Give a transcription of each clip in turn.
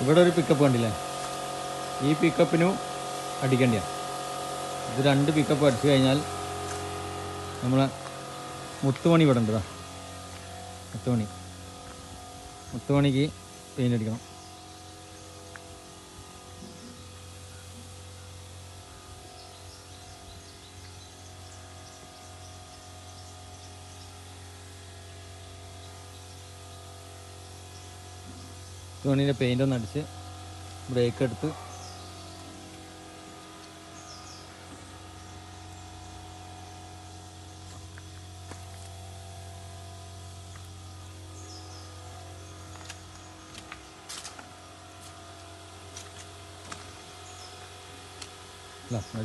ഇവിടെ ഒരു പിക്കപ്പ് കണ്ടില്ലേ? ഈ പിക്കപ്പിനും അടിക്കേണ്ടിയാണ് ഇത് രണ്ട് പിക്കപ്പ് അടിച്ചു കഴിഞ്ഞാൽ നമ്മളെ മുത്തുമണി ഇവിടെ ഉണ്ട് ദാ. മുത്തുമണി. മുത്തുമണിക്ക് പെയിന്റ് അടിക്കണം. മുത്തുമണീന്റെ പെയിന്റ് ഒന്ന് അടിച്ച് ബ്രേക്ക് എടുത്ത്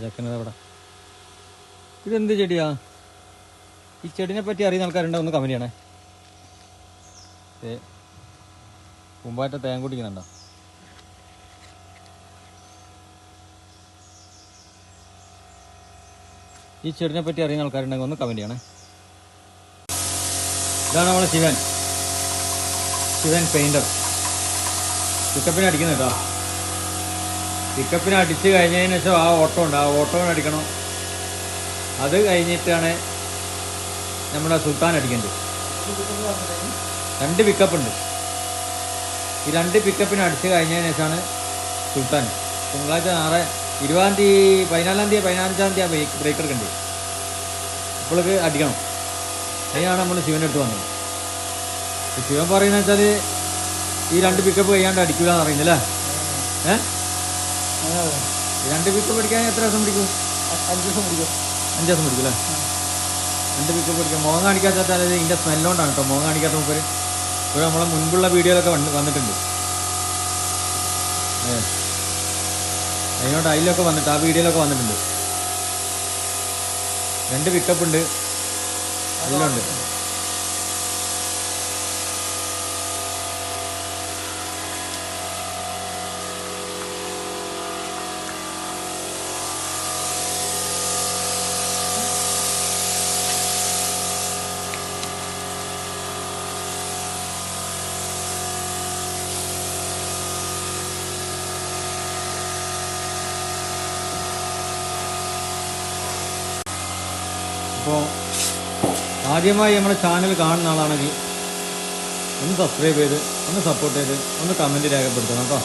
ചക്കനത് ഇതെന്ത് ചെടിയാ? ഈ ചെടിനെ പറ്റി അറിയുന്ന ആൾക്കാരുണ്ടോ? ഒന്ന് കമന്റ് ചെയ്യണേ. ഏ മുമ്പായിട്ട് തേൻ കുടിക്കുന്നുണ്ടോ? ഈ ചെടിനെ പറ്റി അറിയുന്ന ആൾക്കാരുണ്ടെങ്കിൽ ഒന്ന് കമന്റ് ചെയ്യണേ. ഇതാണ് നമ്മളെ ശിവൻ. ശിവൻ പെയിന്റർ പിക്കപ്പിനെ അടിക്കുന്നു കേട്ടോ. പിക്കപ്പിനെ അടിച്ച് കഴിഞ്ഞതിന് ശേഷം ആ ഓട്ടോ ഉണ്ട്. ആ ഓട്ടോനെ അടിക്കണം. അത് കഴിഞ്ഞിട്ടാണ് നമ്മുടെ സുൽത്താൻ അടിക്കേണ്ടത്. രണ്ട് പിക്കപ്പ് ഉണ്ട്. ഈ രണ്ട് പിക്കപ്പിന് അടിച്ചു കഴിഞ്ഞതിന് ശേഷമാണ് സുൽത്താൻ. തിങ്കളാഴ്ച നാളെ ഇരുപതാം തീയതി പതിനാലാം തീയതി പതിനഞ്ചാം തീയതി ബ്രേക്ക് ബ്രേക്ക് എടുക്കേണ്ടത് അപ്പോഴേക്ക് അടിക്കണം. അതിനാണ് നമ്മൾ ശിവന്റെ അടുത്ത് വന്നത്. ശിവൻ പറയുന്നത് വെച്ചാൽ ഈ രണ്ട് പിക്കപ്പ് കഴിയാണ്ട് അടിക്കുക എന്ന് പറയുന്നില്ല? ഏ? രണ്ട് പിക്കപ്പ് അടിക്കാൻ എത്ര ദിവസം പിടിക്കും? അഞ്ച് ദിവസം പിടിക്കും അഞ്ച് ദിവസം പിടിക്കും അല്ലേ രണ്ട് പിക്കപ്പ് പിടിക്കും മുഖം കാണിക്കാത്ത ഇതിന്റെ സ്മെല്ലോണ്ടാണ് കേട്ടോ മുഖം കാണിക്കാത്ത മുമ്പ് ഇപ്പോൾ നമ്മളെ മുൻപുള്ള വീഡിയോയിലൊക്കെ വന്ന് വന്നിട്ടുണ്ട്. ഏ. അതിനോട് അതിലൊക്കെ വന്നിട്ട് ആ വീഡിയോയിലൊക്കെ വന്നിട്ടുണ്ട്. രണ്ട് പിക്കപ്പ് ഉണ്ട്. അതിലുണ്ട് അപ്പോൾ ആദ്യമായി നമ്മുടെ ചാനൽ കാണുന്ന ആളാണെങ്കിൽ ഒന്ന് സബ്സ്ക്രൈബ് ചെയ്ത് ഒന്ന് സപ്പോർട്ട് ചെയ്ത് ഒന്ന് കമന്റ് രേഖപ്പെടുത്തണം കേട്ടോ.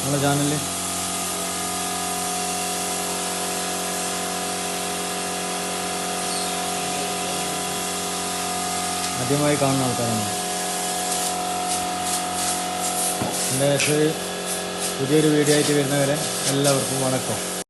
നമ്മുടെ ചാനലിൽ ആദ്യമായി കാണുന്ന ആൾക്കാരാണ്. എന്റെ പുതിയൊരു വീഡിയോ ആയിട്ട് വരുന്നവരെ എല്ലാവർക്കും വണക്കം.